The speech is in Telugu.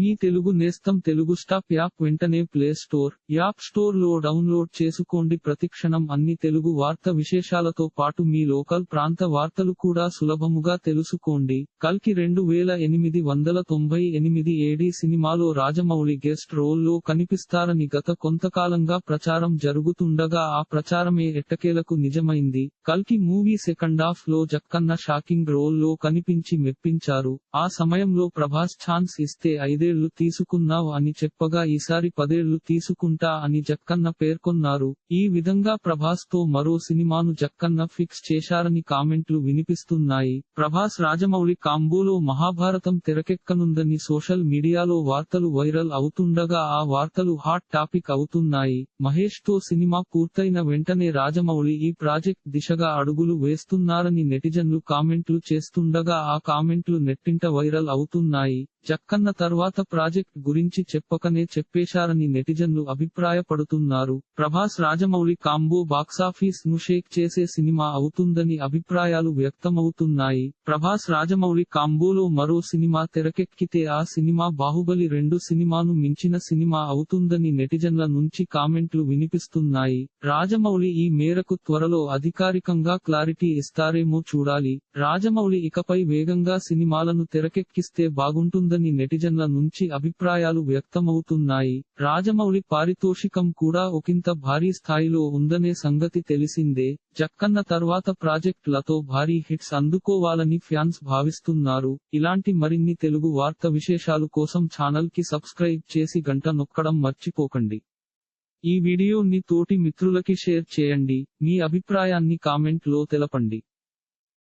మీ తెలుగు నేస్తం తెలుగు స్టాప్ యాప్ వెంటనే ప్లే స్టోర్ యాప్ స్టోర్లో డౌన్లోడ్ చేసుకోండి. ప్రతిక్షణం అన్ని తెలుగు వార్త విశేషాలతో పాటు మీ లోకల్ ప్రాంత వార్తలు కూడా సులభముగా తెలుసుకోండి. కల్కి రెండు వేల ఎనిమిది వందల తొంభై ఎనిమిది ఏడి సినిమాలో రాజమౌళి గెస్ట్ రోల్లో కనిపిస్తారని గత కొంతకాలంగా ప్రచారం జరుగుతుండగా ఆ ప్రచారమే ఎట్టకేలకు నిజమైంది. కల్కి మూవీ సెకండ్ హాఫ్లో జక్కన్న షాకింగ్ రోల్లో కనిపించి మెప్పించారు. ఆ సమయంలో ప్రభాస్ ఛాన్స్ ఇస్తే పదేళ్ళు తీసుకున్నావు అని చెప్పగా ఈసారి పదేళ్ళు తీసుకుంటా అని జక్కన్న పేర్కొన్నారు. ఈ విధంగా ప్రభాస్తో మరో సినిమాను జక్కన్న ఫిక్స్ చేశారని కామెంట్లు వినిపిస్తున్నాయి. ప్రభాస్ రాజమౌళి కాంబోలో మహాభారతం తెరకెక్కనుందని సోషల్ మీడియాలో వార్తలు వైరల్ అవుతుండగా ఆ వార్తలు హాట్ టాపిక్ అవుతున్నాయి. మహేష్తో సినిమా పూర్తయిన వెంటనే రాజమౌళి ఈ ప్రాజెక్ట్ దిశగా అడుగులు వేస్తున్నారని నెటిజన్లు కామెంట్లు చేస్తుండగా ఆ కామెంట్లు నెట్టింట వైరల్ అవుతున్నాయి. జక్కన్న తర్వాత ప్రాజెక్ట్ గురించి చెప్పకనే చెప్పేశారని నెటిజన్లు అభిప్రాయపడుతున్నారు. ప్రభాస్ రాజమౌళి కాంబో బాక్సాఫీస్ను షేక్ చేసే సినిమా అవుతుందని అభిప్రాయాలు వ్యక్తమవుతున్నాయి. ప్రభాస్ రాజమౌళి కాంబోలో మరో సినిమా తెరకెక్కితే ఆ సినిమా బాహుబలి రెండు సినిమాను మించిన సినిమా అవుతుందని నెటిజన్ల నుంచి కామెంట్లు వినిపిస్తున్నాయి. రాజమౌళి ఈ మేరకు త్వరలో అధికారికంగా క్లారిటీ ఇస్తారేమో చూడాలి. రాజమౌళి ఇకపై వేగంగా సినిమాలను తెరకెక్కిస్తే బాగుంటుంది ఉందని నెటిజన్ల నుంచి అభిప్రాయాలు వ్యక్తమవుతున్నాయి. రాజమౌళి పారితోషికం కూడా ఒకంత భారీ స్థాయిలో ఉందనే సంగతి తెలిసిందే. జక్కన్న తర్వాత ప్రాజెక్టులతో భారీ హిట్స్ అందుకోవాలని ఫ్యాన్స్ భావిస్తున్నారు. ఇలాంటి మరిన్ని తెలుగు వార్త విశేషాలు కోసం ఛానల్కి సబ్స్క్రైబ్ చేసి గంట నొక్కడం మర్చిపోకండి. ఈ వీడియోని తోటి మిత్రులకి షేర్ చేయండి. మీ అభిప్రాయాన్ని కామెంట్లో తెలపండి.